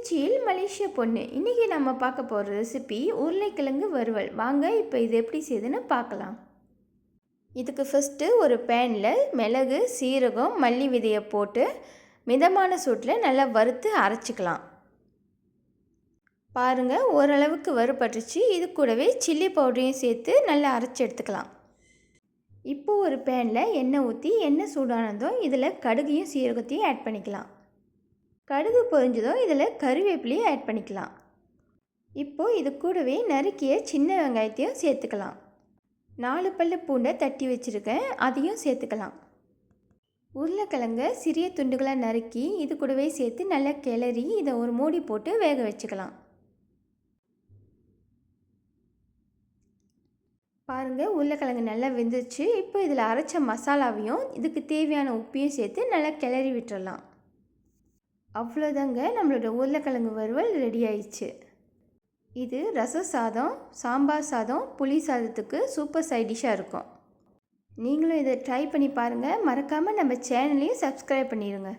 திருச்சியில் மலேசிய பொண்ணு. இன்றைக்கி நம்ம பார்க்க போகிற ரெசிபி உருளைக்கிழங்கு வறுவல். வாங்க இப்போ இது எப்படி செய்யுதுன்னு பார்க்கலாம். இதுக்கு ஃபஸ்ட்டு ஒரு பேனில் மிளகு சீரகம் மல்லி விதையை போட்டு மிதமான சூட்டில் நல்லா வறுத்து அரைச்சிக்கலாம். பாருங்கள் ஓரளவுக்கு வறுபட்டுச்சு இது கூடவே சில்லி பவுடரையும் சேர்த்து நல்லா அரைச்சி எடுத்துக்கலாம். இப்போ ஒரு பேனில் எண்ணெய் ஊற்றி எண்ணெய் சூடானதும் இதில் கடுகையும் சீரகத்தையும் ஆட் பண்ணிக்கலாம். கடுகு பொரிஞ்சதும் இதில் கருவேப்பிலையும் ஆட் பண்ணிக்கலாம். இப்போது இது கூடவே நறுக்கிய சின்ன வெங்காயத்தையும் சேர்த்துக்கலாம். நாலு பல்லு பூண்டை தட்டி வச்சுருக்கேன் அதையும் சேர்த்துக்கலாம். உருளைக்கிழங்க சிறிய துண்டுகளாக நறுக்கி இது கூடவே சேர்த்து நல்லா கிளறி இதை ஒரு மூடி போட்டு வேக வச்சுக்கலாம். பாருங்கள் உருளைக்கிழங்கு நல்லா வெந்துருச்சு. இப்போ இதில் அரைச்ச மசாலாவையும் இதுக்கு தேவையான உப்பையும் சேர்த்து நல்லா கிளறி விட்டுறலாம். அவ்வளோதாங்க. நம்மளோட உருளைக்கிழங்கு வறுவல் ரெடி ஆயிடுச்சு. இது ரச சாதம் சாம்பார் சாதம் புளி சாதத்துக்கு சூப்பர் சைட் டிஷ்ஷாக இருக்கும். நீங்களும் இதை ட்ரை பண்ணி பாருங்கள் மறக்காமல் நம்ம சேனலையும் சப்ஸ்கிரைப் பண்ணிடுங்க